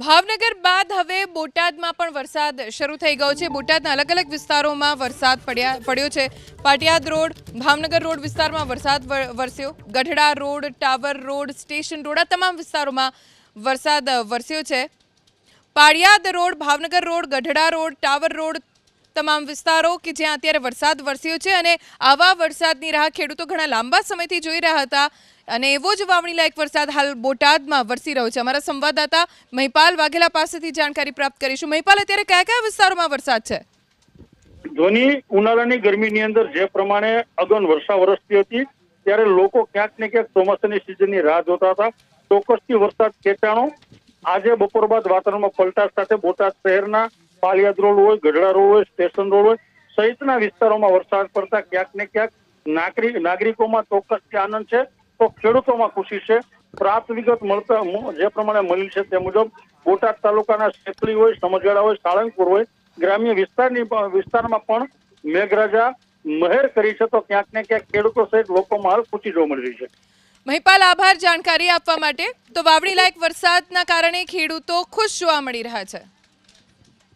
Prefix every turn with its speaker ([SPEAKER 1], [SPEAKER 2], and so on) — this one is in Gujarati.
[SPEAKER 1] ભાવનગર બાદ હવે બોટાદમાં પણ વરસાદ શરૂ થઈ ગયો છે. બોટાદના અલગ અલગ વિસ્તારોમાં વરસાદ પડ્યા, પડ્યો છે. પાટિયાદ રોડ, ભાવનગર રોડ વિસ્તારમાં વરસાદ વરસ્યો. Gadhada road, tower road, station road, આ તમામ વિસ્તારોમાં વરસાદ વરસ્યો છે. Paliyad road, Bhavnagar road, Gadhada road, tower road તમામ વિસ્તારો કે જ્યાં અત્યારે વરસાદ વરસ્યો છે અને આવા વરસાદની રાહ ખેડૂતો ઘણા લાંબા સમયથી જોઈ રહ્યા હતા. અને એવો જ વાવણી લાયક વરસાદ હાલ બોટાદમાં વરસી રહ્યો છે. અમારા સંવાદદાતા મહિપાલ વાઘેલા પાસેથી જાણકારી પ્રાપ્ત કરીશું. મહિપાલ, અત્યારે કયા કયા વિસ્તારોમાં વરસાદ છે?
[SPEAKER 2] ધોની ઉનાળાની ગરમીની અંદર જે પ્રમાણે અગન વર્ષા વરસતી હતી, ત્યારે લોકો ક્યાંક ને ક્યાંક ચોમાસાની સિઝનની રાહ જોતા હતા. ચોક્કસથી વરસાદ ખેંચાણો. આજે બપોર બાદ વાતાવરણમાં પલટા સાથે બોટાદ શહેરના પાલિયાદ રોડ હોય, ગઢડા રોડ હોય, સ્ટેશન રોડ હોય, સહિતના વિસ્તારોમાં વરસાદ પડતા ક્યાંક ને ક્યાંક નાગરિક નાગરિકોમાં ચોક્કસથી આનંદ છે. તો ખેડૂતોમાં ખુશી છે. પ્રાપ્ત વિગત મળતા જે પ્રમાણે મળી છે તે મુજબ બોટાદ તાલુકાના શેખલી હોય સમજવાડા હોય, સાળંગપુર હોય, ગ્રામ્ય વિસ્તારની વિસ્તારમાં પણ મેઘરાજા મહેર કરી છે તો ક્યાંક ને ક્યાંક ખેડૂતો સહિત લોકોમાં હાલ ખુશી જોવા મળી રહી છે.
[SPEAKER 1] મહિપાલ, આભાર જાણકારી આપવા માટે. તો વાવણી લાયક વરસાદના કારણે ખેડૂતો ખુશ જોવા મળી રહ્યા છે.